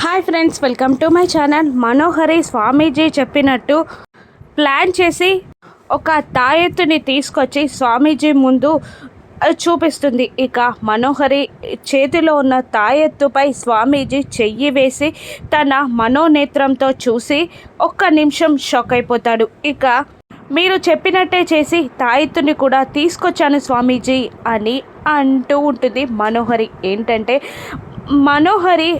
Hi friends welcome to my channel. Manohari స్వామీజీ చెప్పినట్టు plan చేసి ఒక తాయెత్తుని తీసుకొచ్చి స్వామీజీ ముందు చూపిస్తుంది. ఇక మనోహరి చేతిలో ఉన్న తాయెత్తుపై స్వామీజీ చెయ్యి వేసి తన మనోనేత్రంతో చూసి ఒక్క నిమిషం షాక్ అయిపోతాడు. ఇక మీరు చెప్పినట్టే చేసి తాయెత్తుని కూడా తీసుకొచ్చాను స్వామీజీ అని అంటూ ఉంటుంది మనోహరి. ఏంటంటే మనోహరి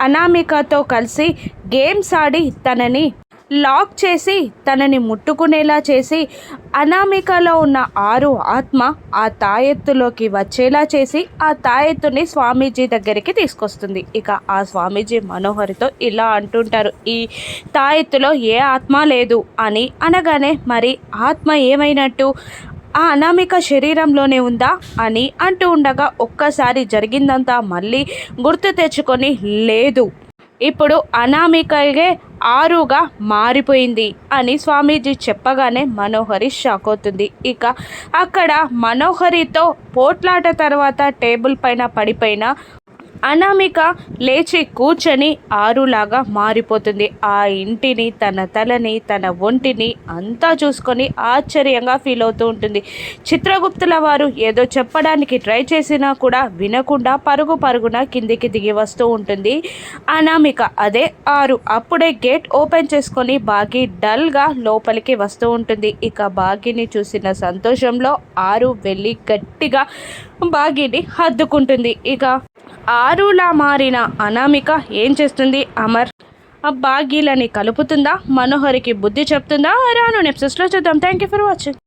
అనామికతో కలిసి గేమ్స్ ఆడి తనని లాక్ చేసి తనని ముట్టుకునేలా చేసి అనామికలో ఉన్న ఆరు ఆత్మ ఆ తాయెత్తులోకి వచ్చేలా చేసి ఆ తాయెత్తుని స్వామీజీ దగ్గరికి తీసుకొస్తుంది. ఇక ఆ స్వామీజీ మనోహరితో ఇలా అంటుంటారు ఈ తాయెత్తులో ఏ ఆత్మ లేదు అని. అనగానే మరి ఆత్మ ఏమైనట్టు? ఆ అనామిక శరీరంలోనే ఉందా అని అంటూ ఉండగా ఒక్కసారి జరిగిందంతా మళ్ళీ గుర్తు తెచ్చుకొని లేదు. ఇప్పుడు అనామికగే ఆరుగా మారిపోయింది అని స్వామీజీ చెప్పగానే మనోహరి షాక్ అవుతుంది. ఇక అక్కడ మనోహరితో పోట్లాట తర్వాత టేబుల్ పైన పడిపోయిన అనామిక లేచి కూర్చొని ఆరులాగా మారిపోతుంది. ఆ ఇంటిని తన తలని తన ఒంటిని అంతా చూసుకొని ఆశ్చర్యంగా ఫీల్ అవుతూ ఉంటుంది. చిత్రగుప్తుల వారు ఏదో చెప్పడానికి ట్రై చేసినా కూడా వినకుండా పరుగు పరుగున కిందికి దిగి వస్తూ ఉంటుంది. అనామిక అదే ఆరు. అప్పుడే గేట్ ఓపెన్ చేసుకొని బాగి డల్గా లోపలికి వస్తూ ఉంటుంది. ఇక బాగిని చూసిన సంతోషంలో ఆరు వెళ్ళి గట్టిగా బాగిని హద్దుకుంటుంది. ఇక ఆరులా మారిన అనామిక ఏం చేస్తుంది? అమర్ ఆ బాగీలని కలుపుతుందా? మనోహరికి బుద్ధి చెప్తుందా? రాను నెప్సెస్లో చూద్దాం. Thank you for watching